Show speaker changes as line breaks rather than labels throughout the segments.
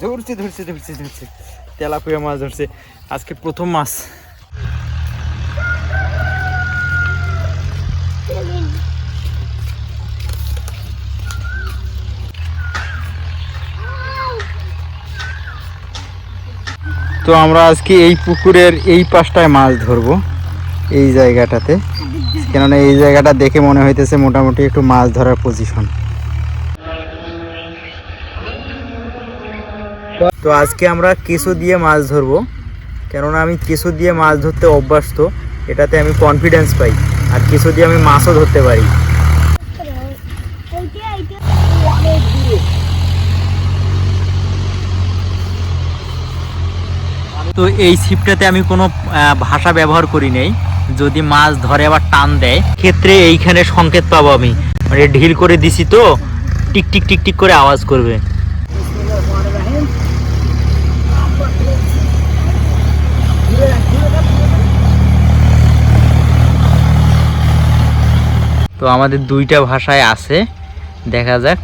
ধরছে ধরছে ধরছে ধরছে। তেলাপিয়া মাছ ধরছে। আজকে প্রথম মাছ। তো আমরা আজকে এই পুকুরের এই পাশটায় মাছ ধরবো, এই জায়গাটাতে। কেননা এই জায়গাটা দেখে মনে হইতেছে মোটামুটি একটু মাছ ধরার পজিশন তো আজকে আমরা কেঁচো দিয়ে মাছ ধরবো। কেননা আমি কেঁচো দিয়ে মাছ ধরতে অভ্যস্ত, এটাতে আমি কনফিডেন্স পাই। আর কেঁচো দিয়ে আমি মাছও ধরতে পারি। তো এই ছিপটাতে আমি কোনো ভাষা ব্যবহার করি নেই। যদি মাছ ধরে আবার টান দেয়, ক্ষেত্রে এইখানে সংকেত পাবো আমি। মানে ঢিল করে দিছি তো, টিক টিক টিক টিক করে আওয়াজ করবে। তো আমাদের দুইটা ভাষায় আছে। দেখা যাক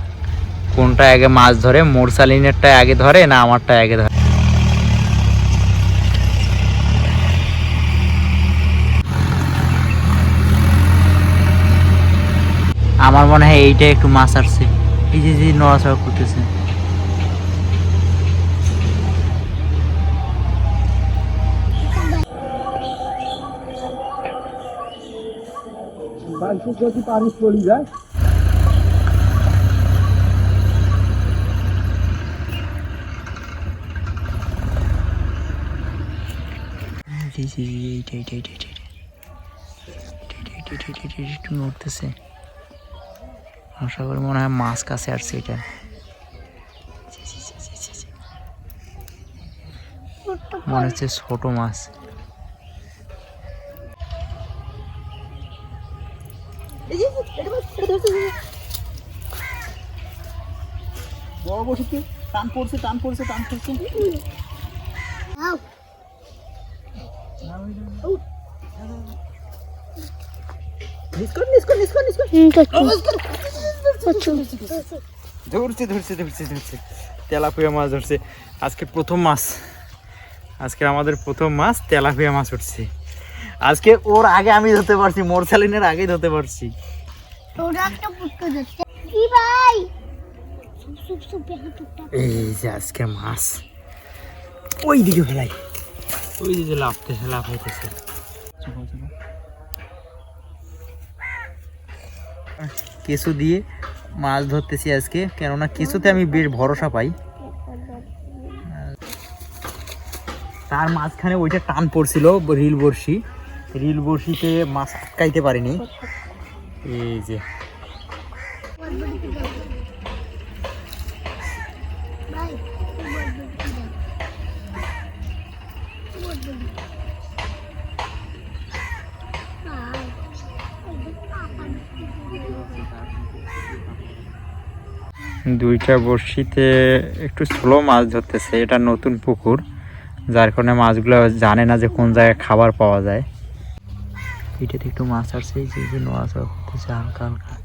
কোনটা আগে মাছ ধরে মোরসালিনেরটা আগে ধরে না আমারটা আগে ধরে। আমার মনে হয় এইটা একটু মাছ আসছে এই যে যে নড়াচড়া করতেছে
যদি পানি চলে যায়
এইটা এইটা এইটা এইটা এইটা। এইটা, এইটা, আশা করি মনে হয় মাছ কাছে আসছে এটা। মনে হচ্ছে ছোট মাছ।
বড় বসিতে টান পড়ছে টান পড়ছে টান পড়ছে। নিস্কর
ধরছে ধরছে ধরছে ধরছে। তেলাপিয়া মাছ ধরছে। আজকে প্রথম মাছ। আজকে আমাদের প্রথম মাছ তেলাপিয়া মাছ উঠছে। আজকে ওর আগে আমি ধরতে পারছি মোরসালিনের আগে ধরতে পারছি। এই যে আজকে মাছ। ওই দিকে ফেলাই। ওই দিকে লাফতেছে লাফাইতেছে। কেঁচো দিয়ে মাছ ধরতেছি আজকে, কেননা কিছুতে আমি বেশ ভরসা পাই। তার মাঝখানে ওইটা টান পড়ছিল রিল বড়শি। রিল বড়শিতে মাছ আটকাইতে পারিনি। এই যে।
ভাই
দুইটা বড়শিতে একটু স্লো মাছ ধরতেছে, এটা নতুন পুকুর, যার কারণে মাছগুলো জানে না যে কোন জায়গায় খাবার পাওয়া যায়। এটাতে একটু মাছ আসছে যে- যে নড়াচড়া করতেছে হালকা হালকা।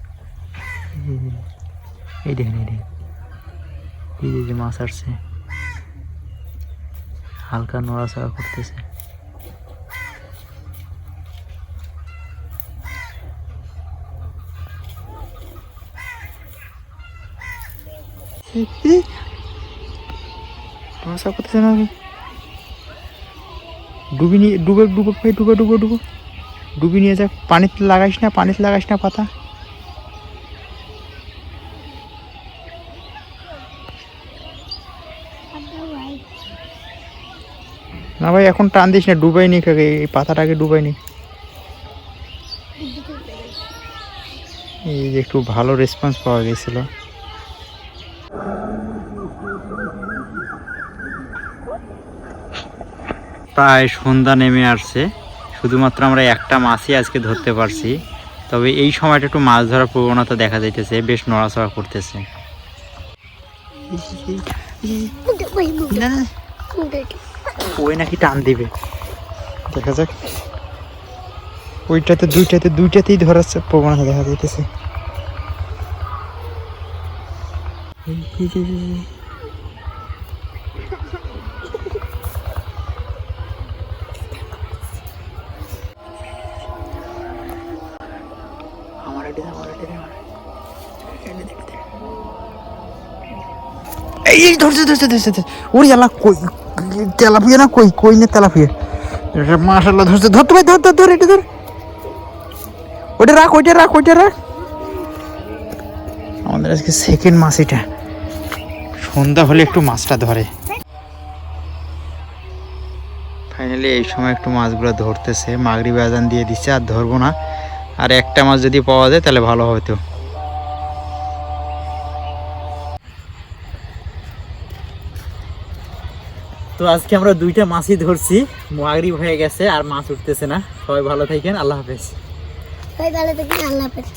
এই দেখেন এই দেখেন। এই যে মাছ আসছে। হালকা নড়াচড়া করতেছে। নড়াচড়া করতেছে না? ডুবি নিয়ে ডুবে ডুবে ভাই, ডুবে ডুবে ডুবে। ডুবি নিয়ে যাক। পানিতে লাগাইস না পানিতে লাগাইস না পাতা। না ভাই, এখন টান দিস না, ডুবাই নি কাকে এই পাতাটাকে ডুবাই নি এই যে একটু ভালো রেসপন্স পাওয়া গেছিল। প্রায় সন্ধ্যা নেমে আসছে। শুধুমাত্র আমরা একটা মাছই আজকে ধরতে পারছি। তবে এই সময়টা একটু মাছ ধরার প্রবণতা দেখা যাইতেছে, বেশ নড়াচড়া করতেছে। ওই নাকি টান দিবে। দেখা যাক। ওইটাতে, দুইটাতে, দুইটাতেই ধরার প্রবণতা দেখা যাইতেছে আমার এটি আমার এটি এই ধরছে ধরছে ধরছে। ওরে আল্লাহ কই তেলাপিয়া না কই কই না তেলাপিয়া মাশাল্লাহ ধরছে ধর তো ভাই ধর ধর ধর এটা ধর ওটা রাখ ওইটা রাখ ওইটা রাখ আমাদের আজকে সেকেন্ড মাছ এটা সন্ধ্যা হলে একটু মাছটা ধরে ফাইনালি এই সময় একটু মাছগুলো ধরতেছে মাগরি বাজান দিয়ে দিচ্ছে আর ধরবো না আর একটা মাছ যদি পাওয়া যায় তাহলে ভালো হতো তো আজকে আমরা দুইটা মাছই ধরছি। মাগরিব হয়ে গেছে আর মাছ উঠতেছে না। সবাই ভালো থাকেন, আল্লাহ হাফেজ।
সবাই ভালো থাকেন, আল্লাহ হাফেজ।